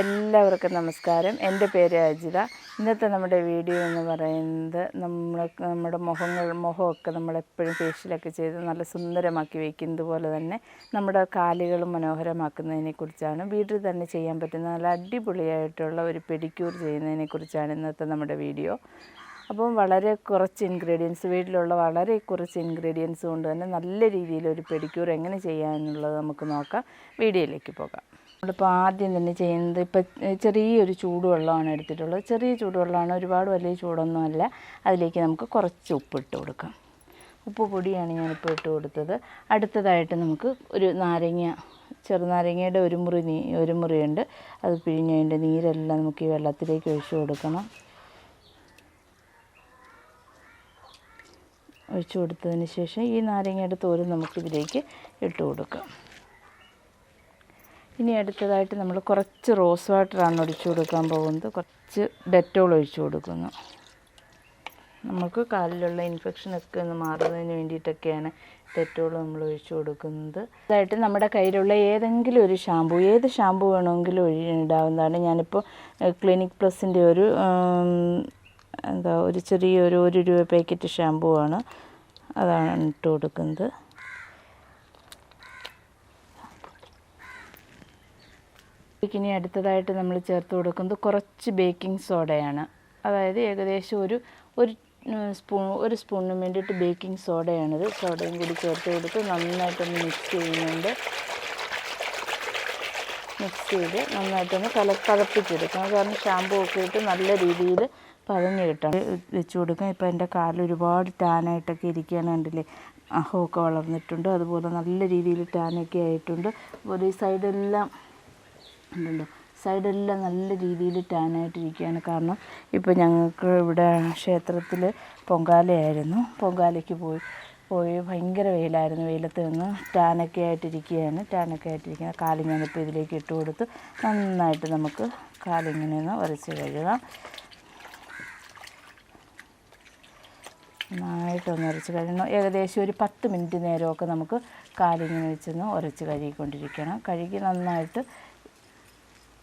എല്ലാവർക്കും നമസ്കാരം. എന്റെ പേര് അജിത. ഇന്നത്തെ നമ്മുടെ വീഡിയോ എന്ന് പറയുന്നത് നമ്മൾ നമ്മുടെ മുഖങ്ങൾ മുഖമൊക്കെ നമ്മളെപ്പോഴും ഫേഷ്യലൊക്കെ ചെയ്ത് നല്ല സുന്ദരമാക്കി വയ്ക്കുന്നത് പോലെ തന്നെ നമ്മുടെ കാലുകളും മനോഹരമാക്കുന്നതിനെക്കുറിച്ചാണ് വീട്ടിൽ തന്നെ ചെയ്യാൻ പറ്റുന്ന നല്ല അടിപൊളിയായിട്ടുള്ള ഒരു പെഡിക്യൂർ ചെയ്യുന്നതിനെക്കുറിച്ചാണ് ഇന്നത്തെ നമ്മുടെ വീഡിയോ. അപ്പം വളരെ കുറച്ച് ഇൻഗ്രീഡിയൻസ് വീട്ടിലുള്ള വളരെ കുറച്ച് ഇൻഗ്രീഡിയൻസ് കൊണ്ട് തന്നെ നല്ല രീതിയിൽ ഒരു പെഡിക്യൂർ എങ്ങനെ ചെയ്യാമെന്നുള്ളത് നമുക്ക് നോക്കാം. വീഡിയോയിലേക്ക് പോകാം. നമ്മളിപ്പോൾ ആദ്യം തന്നെ ചെയ്യുന്നത് ഇപ്പോൾ ചെറിയൊരു ചൂടുവെള്ളമാണ് എടുത്തിട്ടുള്ളത്. ചെറിയ ചൂടുവെള്ളമാണ് ഒരുപാട് വലിയ ചൂടൊന്നുമല്ല. അതിലേക്ക് നമുക്ക് കുറച്ച് ഉപ്പ് ഉപ്പിട്ട് കൊടുക്കാം. ഉപ്പ് പൊടിയാണ് ഞാനിപ്പോൾ ഇട്ട് കൊടുത്തത്. അടുത്തതായിട്ട് നമുക്ക് ഒരു നാരങ്ങ ചെറുനാരങ്ങയുടെ ഒരു മുറി നീ ഒരു മുറിയുണ്ട്. അത് പിഴിഞ്ഞതിന്റെ നീരെല്ലാം നമുക്ക് ഈ വെള്ളത്തിലേക്ക് ഒഴിച്ചു കൊടുക്കണം. ഒഴിച്ചു കൊടുത്തതിന് ശേഷം ഈ നാരങ്ങയുടെ തോരും നമുക്കിതിലേക്ക് ഇട്ട് കൊടുക്കാം. ഇനി അടുത്തതായിട്ട് നമ്മൾ കുറച്ച് റോസ് വാട്ടറാണ് ഒഴിച്ചു കൊടുക്കാൻ പോകുന്നത്. കുറച്ച് ഡെറ്റോൾ ഒഴിച്ചു കൊടുക്കുന്നു. നമുക്ക് കാലിലുള്ള ഇൻഫെക്ഷനൊക്കെ ഒന്ന് മാറുന്നതിന് വേണ്ടിയിട്ടൊക്കെയാണ് ഡെറ്റോൾ നമ്മൾ ഒഴിച്ചു കൊടുക്കുന്നത്. അതായിട്ട് നമ്മുടെ കയ്യിലുള്ള ഏതെങ്കിലും ഒരു ഷാമ്പു ഏത് ഷാമ്പു വേണമെങ്കിലും ഒഴി ഇടാവുന്നതാണ് ഞാനിപ്പോൾ ക്ലിനിക് പ്ലസിന്റെ ഒരു എന്താ ഒരു ചെറിയൊരു ഒരു രൂപ പാക്കറ്റ് ഷാമ്പു ആണ്. അതാണ് ഇട്ട് കൊടുക്കുന്നത്. ഇനി അടുത്തതായിട്ട് നമ്മൾ ചേർത്ത് കൊടുക്കുന്നത് കുറച്ച് ബേക്കിംഗ് സോഡയാണ്. അതായത് ഏകദേശം ഒരു ഒരു സ്പൂൺ ഒരു സ്പൂണിന് വേണ്ടിയിട്ട് ബേക്കിംഗ് സോഡയാണിത്. സോഡയും കൂടി ചേർത്ത് കൊടുത്ത് നന്നായിട്ടൊന്ന് മിക്സ് ചെയ്യുന്നുണ്ട്. മിക്സ് ചെയ്ത് നന്നായിട്ടൊന്ന് കല പതപ്പിച്ചെടുക്കണം കാരണം ഷാമ്പൂ ഒക്കെ ഇട്ട് നല്ല രീതിയിൽ പതഞ്ഞ് കിട്ടണം. വെച്ച് കൊടുക്കാം ഇപ്പോൾ എന്റെ കാലിൽ ഒരുപാട് ടാനായിട്ടൊക്കെ ഇരിക്കുകയാണ് കണ്ടില്ലേ? അഹമൊക്കെ വളർന്നിട്ടുണ്ട്. അതുപോലെ നല്ല രീതിയിൽ ടാനൊക്കെ ആയിട്ടുണ്ട്. ഒരു സൈഡെല്ലാം ഉണ്ടല്ലോ സൈഡെല്ലാം നല്ല രീതിയിൽ ടാനായിട്ടിരിക്കുകയാണ് കാരണം ഇപ്പോൾ ഞങ്ങൾക്ക് ഇവിടെ ക്ഷേത്രത്തിൽ പൊങ്കാലയായിരുന്നു. പൊങ്കാലയ്ക്ക് പോയി പോയി ഭയങ്കര വെയിലായിരുന്നു. വെയിലത്ത് നിന്ന് ടാനൊക്കെ ആയിട്ടിരിക്കുകയാണ്. ടാനൊക്കെ ആയിട്ടിരിക്കുകയാണ് കാൽ ഞാനിപ്പോൾ ഇതിലേക്ക് ഇട്ട് കൊടുത്ത് നന്നായിട്ട് നമുക്ക് കാലിങ്ങനെ ഒന്ന് ഉരച്ച് കഴുകാം. നന്നായിട്ടൊന്ന് ഉരച്ച് കഴുകണം. ഏകദേശം ഒരു പത്ത് മിനിറ്റ് നേരമൊക്കെ നമുക്ക് കാലിങ്ങനെ വെച്ചൊന്ന് ഉരച്ച് കഴുകിക്കൊണ്ടിരിക്കണം. കഴുകി നന്നായിട്ട്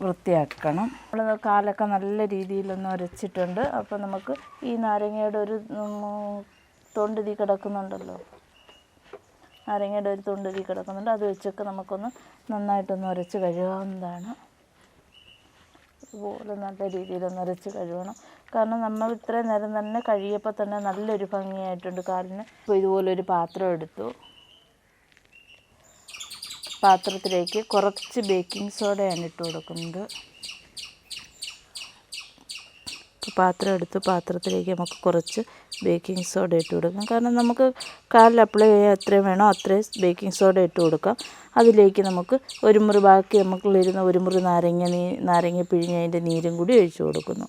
വൃത്തിയാക്കണം. നമ്മൾ കാലൊക്കെ നല്ല രീതിയിലൊന്ന് ഉരച്ചിട്ടുണ്ട് അപ്പോൾ നമുക്ക് ഈ നാരങ്ങയുടെ ഒരു തൊണ്ടിതി കിടക്കുന്നുണ്ടല്ലോ. നാരങ്ങയുടെ ഒരു തൊണ്ടിതി കിടക്കുന്നുണ്ട്. അത് വെച്ചൊക്കെ നമുക്കൊന്ന് നന്നായിട്ടൊന്ന് ഉരച്ച് കഴുകാവുന്നതാണ്. ഇതുപോലെ നല്ല രീതിയിലൊന്ന് ഉരച്ച് കഴുകണം. കാരണം നമ്മൾ ഇത്രയും നേരം തന്നെ കഴുകിയപ്പോൾ തന്നെ നല്ലൊരു ഭംഗിയായിട്ടുണ്ട്. കാലിന് ഇപ്പോൾ ഇതുപോലൊരു പാത്രം എടുത്തു. പാത്രത്തിലേക്ക് കുറച്ച് ബേക്കിംഗ് സോഡയാണ് ഇട്ട് കൊടുക്കുന്നത് പാത്രം എടുത്ത് പാത്രത്തിലേക്ക് നമുക്ക് കുറച്ച് ബേക്കിംഗ് സോഡ ഇട്ട് കൊടുക്കാം. കാരണം നമുക്ക് കാലിൽ അപ്ലൈ ചെയ്യാൻ എത്രയും വേണോ അത്രയും ബേക്കിംഗ് സോഡ ഇട്ട് കൊടുക്കാം. അതിലേക്ക് നമുക്ക് ഒരു മുറി ബാക്കി നമുക്കുള്ളിരുന്ന ഒരു മുറി നാരങ്ങ നീ നാരങ്ങ പിഴിഞ്ഞ് അതിന്റെ നീരും കൂടി ഒഴിച്ചു കൊടുക്കുന്നു.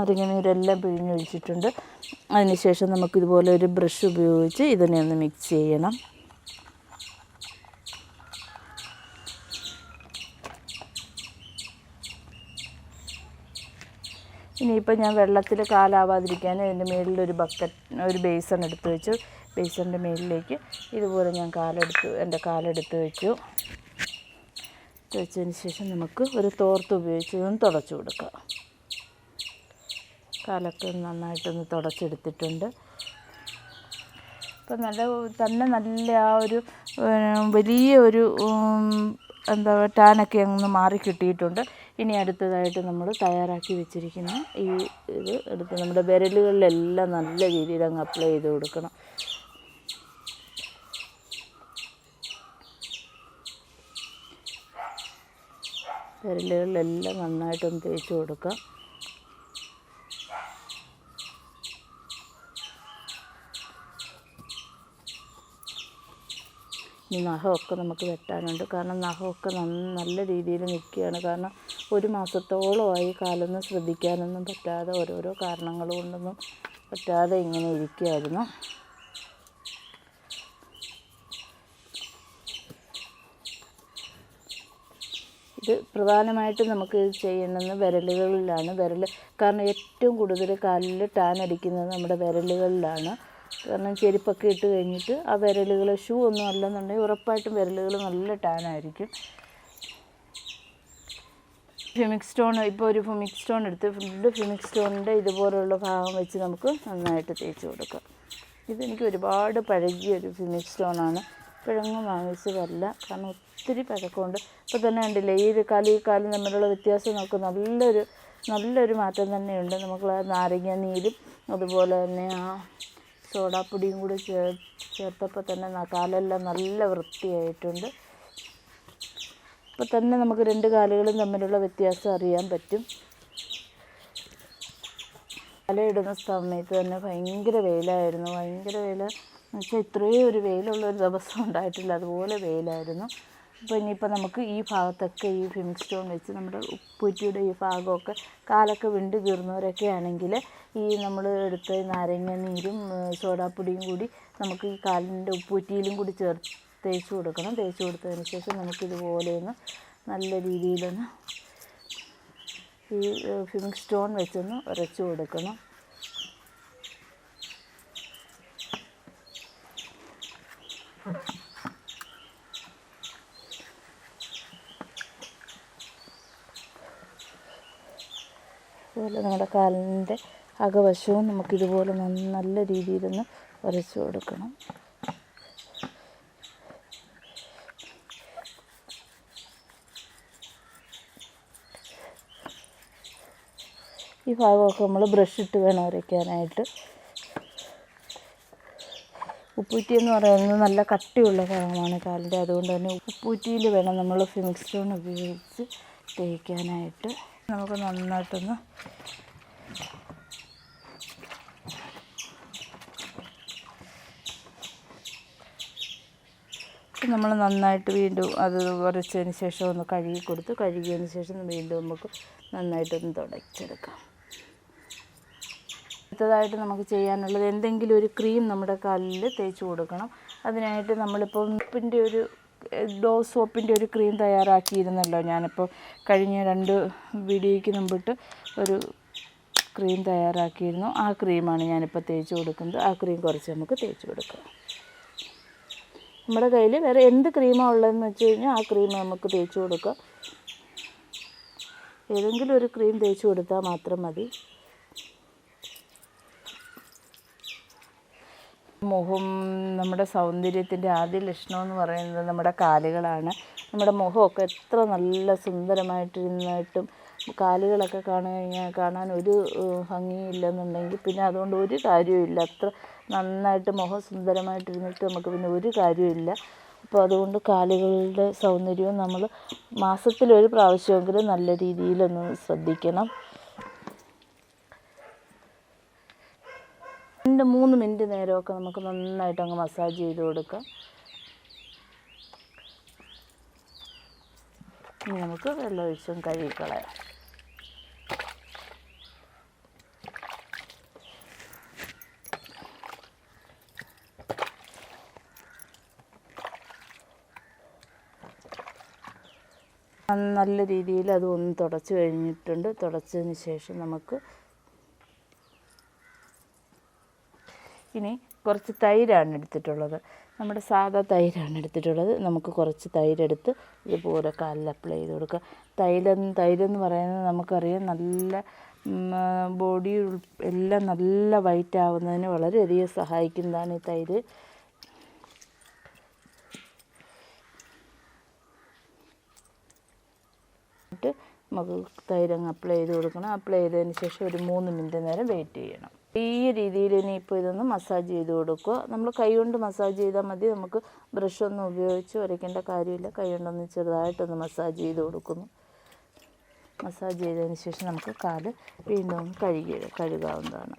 നാരങ്ങ നീരെല്ലാം പിഴിഞ്ഞൊഴിച്ചിട്ടുണ്ട് അതിനുശേഷം നമുക്കിതുപോലെ ഒരു ബ്രഷ് ഉപയോഗിച്ച് ഇതിനെ ഒന്ന് മിക്സ് ചെയ്യണം. ഇനിയിപ്പോൾ ഞാൻ വെള്ളത്തിൽ കാലാവാതിരിക്കാൻ ഇതിന്റെ ഒരു ബക്കറ്റ് ഒരു ബേസൺ എടുത്ത് വെച്ചു. ബേസണിന്റെ മുകളിലേക്ക് ഇതുപോലെ ഞാൻ കാലെടുത്ത് എന്റെ കാലെടുത്ത് വെച്ചു. വെച്ചതിന് ശേഷം നമുക്ക് ഒരു തോർത്ത് ഉപയോഗിച്ച് തുടച്ചു കൊടുക്കാം. കാലൊക്കെ നന്നായിട്ടൊന്ന് തുടച്ചെടുത്തിട്ടുണ്ട്. ഇപ്പം നല്ല തന്നെ നല്ല ആ ഒരു വലിയ ഒരു എന്താ ടാനൊക്കെ അങ്ങ് മാറി കിട്ടിയിട്ടുണ്ട്. ഇനി അടുത്തതായിട്ട് നമ്മൾ തയ്യാറാക്കി വെച്ചിരിക്കുന്ന ഈ ഇത് എടുത്ത് നമ്മുടെ വിരലുകളിലെല്ലാം നല്ല രീതിയിൽ അങ്ങ് അപ്ലൈ ചെയ്ത് കൊടുക്കണം. വിരലുകളിലെല്ലാം നന്നായിട്ടൊന്ന് തേച്ച് കൊടുക്കാം. ഈ നഖമൊക്കെ നമുക്ക് വെട്ടാനുണ്ട്. കാരണം നഖമൊക്കെ നല്ല രീതിയിൽ നിൽക്കുകയാണ്. കാരണം ഒരു മാസത്തോളമായി കാലൊന്നും ശ്രദ്ധിക്കാനൊന്നും പറ്റാതെ ഓരോരോ കാരണങ്ങൾ കൊണ്ടൊന്നും പറ്റാതെ ഇങ്ങനെ ഇരിക്കുമായിരുന്നു ഇത് പ്രധാനമായിട്ട് നമുക്ക് ചെയ്യേണ്ടത് വിരലുകളിലാണ്. വിരൽ കാരണം ഏറ്റവും കൂടുതൽ കാലിൽ ടാൻ അടിക്കുന്നത് നമ്മുടെ വിരലുകളിലാണ്. കാരണം ചെരുപ്പൊക്കെ ഇട്ട് കഴിഞ്ഞിട്ട് ആ വിരലുകൾ ഷൂ ഒന്നും അല്ലെന്നുണ്ടെങ്കിൽ ഉറപ്പായിട്ടും വിരലുകൾ നല്ല ടാനായിരിക്കും ഫിമിക് സ്റ്റോൺ ഇപ്പോൾ ഒരു ഫിമിക് സ്റ്റോൺ എടുത്ത് ഫുഡ് ഫിമിക് സ്റ്റോണിന്റെ ഇതുപോലുള്ള ഭാഗം വെച്ച് നമുക്ക് നന്നായിട്ട് തേച്ച് കൊടുക്കാം. ഇതെനിക്ക് ഒരുപാട് പഴകിയ ഒരു ഫിമിക് സ്റ്റോണാണ് ഇപ്പോഴൊന്നും വാങ്ങിച്ചതല്ല. കാരണം ഒത്തിരി പഴക്കമുണ്ട്. ഇപ്പോൾ തന്നെ കണ്ടില്ലേ ഈ ഒരു കാലം ഈ കാലം തമ്മിലുള്ള വ്യത്യാസം നമുക്ക് നല്ലൊരു നല്ലൊരു മാറ്റം തന്നെയുണ്ട്. നമുക്ക് നാരങ്ങ നീരും അതുപോലെ തന്നെ ആ സോഡാപ്പൊടിയും കൂടി ചേർ ചേർത്തപ്പോൾ തന്നെ കാലെല്ലാം നല്ല വൃത്തിയായിട്ടുണ്ട്. അപ്പോൾ തന്നെ നമുക്ക് രണ്ട് കാലുകളും തമ്മിലുള്ള വ്യത്യാസം അറിയാൻ പറ്റും. ഇടുന്ന സമയത്ത് തന്നെ ഭയങ്കര വെയിലായിരുന്നു. ഭയങ്കര വെയിൽ എന്ന് വെച്ചാൽ ഇത്രയും ഒരു വെയിലുള്ള ഒരു ദിവസം ഉണ്ടായിട്ടില്ല. അതുപോലെ വെയിലായിരുന്നു. അപ്പോൾ ഇനിയിപ്പോൾ നമുക്ക് ഈ ഭാഗത്തൊക്കെ ഈ ഫിമിക് സ്റ്റോൺ വെച്ച് നമ്മുടെ ഉപ്പുറ്റിയുടെ ഈ ഭാഗമൊക്കെ കാലൊക്കെ വിണ്ട് തീർന്നവരൊക്കെ ആണെങ്കിൽ ഈ നമ്മൾ എടുത്ത നാരങ്ങ നീരും സോഡാപ്പൊടിയും കൂടി നമുക്ക് ഈ കാലിന്റെ ഉപ്പുറ്റിയിലും കൂടി ചേർത്ത് തേച്ച് കൊടുക്കണം. തേച്ച് കൊടുത്തതിന് ശേഷം നമുക്കിതുപോലെ ഒന്ന് നല്ല രീതിയിലൊന്ന് ഈ ഫിമിക് സ്റ്റോൺ വെച്ചൊന്ന് ഉരച്ചു കൊടുക്കണം. അതുപോലെ നമ്മുടെ കാലിന്റെ അകവശവും നമുക്കിതുപോലെ നല്ല രീതിയിലൊന്ന് വരച്ചു കൊടുക്കണം. ഈ ഭാഗമൊക്കെ നമ്മൾ ബ്രഷ് ഇട്ട് വേണം വരയ്ക്കാനായിട്ട് ഉപ്പൂറ്റി എന്ന് പറയുന്നത് നല്ല കട്ടിയുള്ള ഭാഗമാണ് കാലിന്റെ. അതുകൊണ്ട് തന്നെ ഉപ്പൂറ്റിയിൽ വേണം നമ്മൾ ഫിമിക് സ്റ്റോൺ ഉപയോഗിച്ച് തേക്കാനായിട്ട്. നമുക്ക് നന്നായിട്ടൊന്ന് നമ്മൾ നന്നായിട്ട് വീണ്ടും അത് ഉരച്ചതിന് ശേഷം ഒന്ന് കഴുകി കൊടുത്ത് കഴുകിയതിന് ശേഷം വീണ്ടും നമുക്ക് നന്നായിട്ടൊന്ന് തുടച്ചെടുക്കാം. അടുത്തതായിട്ട് നമുക്ക് ചെയ്യാനുള്ളത് എന്തെങ്കിലും ഒരു ക്രീം നമ്മുടെ കല്ലിൽ തേച്ച് കൊടുക്കണം. അതിനായിട്ട് നമ്മളിപ്പോൾ ഉപ്പിന്റെ ഒരു ഡോ സോപ്പിന്റെ ഒരു ക്രീം തയ്യാറാക്കിയിരുന്നല്ലോ ഞാനിപ്പോൾ കഴിഞ്ഞ രണ്ട് വീഡിയോയ്ക്ക് മുമ്പിട്ട് ഒരു ക്രീം തയ്യാറാക്കിയിരുന്നു. ആ ക്രീമാണ് ഞാനിപ്പോൾ തേച്ച് കൊടുക്കുന്നത്. ആ ക്രീം കുറച്ച് നമുക്ക് തേച്ച് കൊടുക്കാം. നമ്മുടെ കയ്യിൽ വേറെ എന്ത് ക്രീമാണ് ഉള്ളതെന്ന് വെച്ച് കഴിഞ്ഞാൽ ആ ക്രീം നമുക്ക് തേച്ച് കൊടുക്കാം. ഏതെങ്കിലും ഒരു ക്രീം തേച്ച് കൊടുത്താൽ മാത്രം മതി. മുഖം നമ്മുടെ സൗന്ദര്യത്തിന്റെ ആദ്യ ലക്ഷണം എന്ന് പറയുന്നത് നമ്മുടെ കാലുകളാണ്. നമ്മുടെ മുഖമൊക്കെ എത്ര നല്ല സുന്ദരമായിട്ടിരുന്നിട്ടും കാലുകളൊക്കെ കാണാൻ കഴിഞ്ഞാൽ കാണാൻ ഒരു ഭംഗിയില്ലെന്നുണ്ടെങ്കിൽ പിന്നെ അതുകൊണ്ട് ഒരു കാര്യവുമില്ല. അത്ര നന്നായിട്ട് മുഖം സുന്ദരമായിട്ടിരുന്നിട്ട് നമുക്ക് പിന്നെ ഒരു കാര്യവുമില്ല. അപ്പോൾ അതുകൊണ്ട് കാലുകളുടെ സൗന്ദര്യവും നമ്മൾ മാസത്തിലൊരു പ്രാവശ്യമെങ്കിലും നല്ല രീതിയിലൊന്ന് ശ്രദ്ധിക്കണം. രണ്ട് മൂന്ന് മിനിറ്റ് നേരമൊക്കെ നമുക്ക് നന്നായിട്ട് അങ്ങ് മസാജ് ചെയ്ത് കൊടുക്കാം. ഇനി നമുക്ക് വെള്ളം ഒഴിച്ചും കഴുകിക്കളയാം നല്ല രീതിയിൽ അത് ഒന്ന് തുടച്ച് കഴിഞ്ഞിട്ടുണ്ട്. തുടച്ചതിന് ശേഷം നമുക്ക് ഇനി കുറച്ച് തൈരാണ് എടുത്തിട്ടുള്ളത്. നമ്മുടെ സാധാ തൈരാണ് എടുത്തിട്ടുള്ളത്. നമുക്ക് കുറച്ച് തൈരെടുത്ത് ഇതുപോലെ കാലിൽ അപ്ലൈ ചെയ്ത് കൊടുക്കുക. തൈലെന്ന് തൈരെന്ന് പറയുന്നത് നമുക്കറിയാം നല്ല ബോഡി എല്ലാം നല്ല വൈറ്റ് ആവുന്നതിന് വളരെയധികം സഹായിക്കുന്നതാണ് ഈ തൈര്. നമുക്ക് തൈരങ്ങ് അപ്ലൈ ചെയ്ത് കൊടുക്കണം. അപ്ലൈ ചെയ്തതിന് ശേഷം ഒരു മൂന്ന് മിനിറ്റ് നേരം വെയിറ്റ് ചെയ്യണം. ഈ രീതിയിൽ ഇനിയിപ്പോൾ ഇതൊന്ന് മസാജ് ചെയ്ത് കൊടുക്കുക. നമ്മൾ കൈ കൊണ്ട് മസാജ് ചെയ്താൽ മതി. നമുക്ക് ബ്രഷ് ഒന്നും ഉപയോഗിച്ച് ഉരയ്ക്കേണ്ട കാര്യമില്ല. കൈ കൊണ്ടൊന്ന് ചെറുതായിട്ടൊന്ന് മസാജ് ചെയ്ത് കൊടുക്കുന്നു. മസാജ് ചെയ്തതിന് ശേഷം നമുക്ക് കാൽ വീണ്ടും കഴുകി കഴുകാവുന്നതാണ്.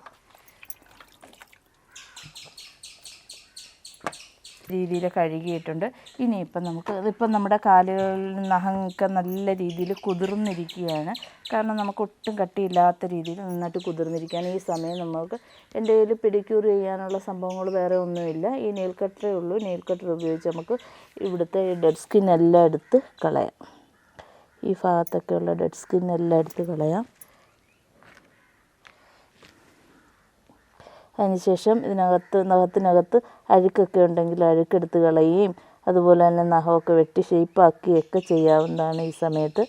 രീതിയിൽ കഴുകിയിട്ടുണ്ട്. ഇനിയിപ്പം നമുക്ക് ഇതിപ്പം നമ്മുടെ കാലുകളിൽ നഖമൊക്കെ നല്ല രീതിയിൽ കുതിർന്നിരിക്കുകയാണ്. കാരണം നമുക്ക് ഒട്ടും കട്ടിയില്ലാത്ത രീതിയിൽ നന്നായിട്ട് കുതിർന്നിരിക്കുകയാണ്. ഈ സമയം നമുക്ക് എന്റെ കയ്യിൽ പെഡിക്യൂർ ചെയ്യാനുള്ള സംഭവങ്ങൾ വേറെ ഒന്നുമില്ല. ഈ നെയിൽ കട്ടറേ ഉള്ളൂ. നെയിൽ കട്ടർ ഉപയോഗിച്ച് നമുക്ക് ഇവിടുത്തെ ഡെഡ് സ്കിൻ എല്ലാം എടുത്ത് കളയാം. ഈ ഭാഗത്തൊക്കെയുള്ള ഡെഡ് സ്കിൻ എല്ലാം എടുത്ത് കളയാം. അതിനുശേഷം ഇതിനകത്ത് നഖത്തിനകത്ത് അഴുക്കൊക്കെ ഉണ്ടെങ്കിൽ അഴുക്കെടുത്ത് കളയുകയും അതുപോലെ തന്നെ നഖമൊക്കെ വെട്ടി ഷേപ്പാക്കുകയൊക്കെ ചെയ്യാവുന്നതാണ് ഈ സമയത്ത്.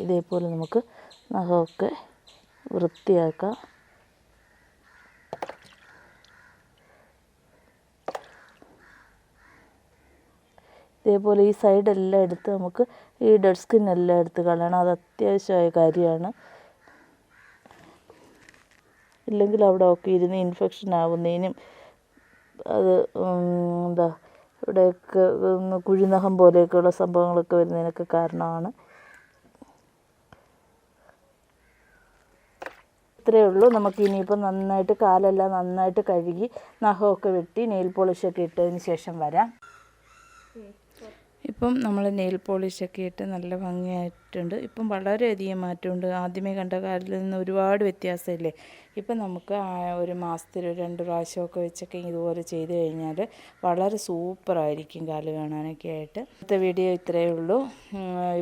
ഇതേപോലെ നമുക്ക് നഖമൊക്കെ വൃത്തിയാക്കാം. ഇതേപോലെ ഈ സൈഡെല്ലാം എടുത്ത് നമുക്ക് ഈ ഡെഡ് സ്കിന്നെല്ലാം എടുത്ത് കളയണം. അത് അത്യാവശ്യമായ കാര്യമാണ്. ഇല്ലെങ്കിൽ അവിടെ ഒക്കെ ഇരുന്ന് ഇൻഫെക്ഷൻ ആവുന്നതിനും അത് എന്താ ഇവിടെയൊക്കെ കുഴിനഖം പോലെയൊക്കെയുള്ള സംഭവങ്ങളൊക്കെ വരുന്നതിനൊക്കെ കാരണമാണ്. ഇത്രയേ ഉള്ളൂ. നമുക്ക് ഇനിയിപ്പോൾ നന്നായിട്ട് കാലെല്ലാം നന്നായിട്ട് കഴുകി നഖമൊക്കെ വെട്ടി നെയിൽ പോളിഷൊക്കെ ഇട്ടതിന് ശേഷം വരാം. ഇപ്പം നമ്മൾ നെയിൽ പോളിഷൊക്കെ ഇട്ട് നല്ല ഭംഗിയായിട്ടുണ്ട് ഇപ്പം വളരെയധികം മാറ്റമുണ്ട്. ആദ്യമേ കണ്ട കാലിൽ നിന്ന് ഒരുപാട് വ്യത്യാസമില്ലേ? ഇപ്പം നമുക്ക് ഒരു മാസത്തിൽ രണ്ട് പ്രാവശ്യമൊക്കെ വെച്ചൊക്കെ ഇതുപോലെ ചെയ്ത് കഴിഞ്ഞാൽ വളരെ സൂപ്പറായിരിക്കും കാൽ കാണാനൊക്കെ ആയിട്ട്. ഇന്നത്തെ വീഡിയോ ഇത്രയേ ഉള്ളൂ.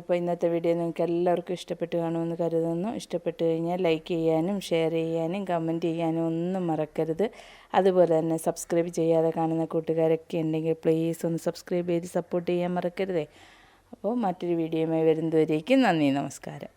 ഇപ്പോൾ ഇന്നത്തെ വീഡിയോ നിങ്ങൾക്ക് എല്ലാവർക്കും ഇഷ്ടപ്പെട്ട് കാണുമെന്ന് കരുതുന്നു. ഇഷ്ടപ്പെട്ട് കഴിഞ്ഞാൽ ലൈക്ക് ചെയ്യാനും ഷെയർ ചെയ്യാനും കമന്റ് ചെയ്യാനും ഒന്നും മറക്കരുത്. അതുപോലെ തന്നെ സബ്സ്ക്രൈബ് ചെയ്യാതെ കാണുന്ന കൂട്ടുകാരൊക്കെ ഉണ്ടെങ്കിൽ പ്ലീസ് ഒന്ന് സബ്സ്ക്രൈബ് ചെയ്ത് സപ്പോർട്ട് ചെയ്യാൻ മറക്കരുതേ. അപ്പോൾ മറ്റൊരു വീഡിയോയുമായി വരുന്നതുവരേക്കും നന്ദി നമസ്കാരം.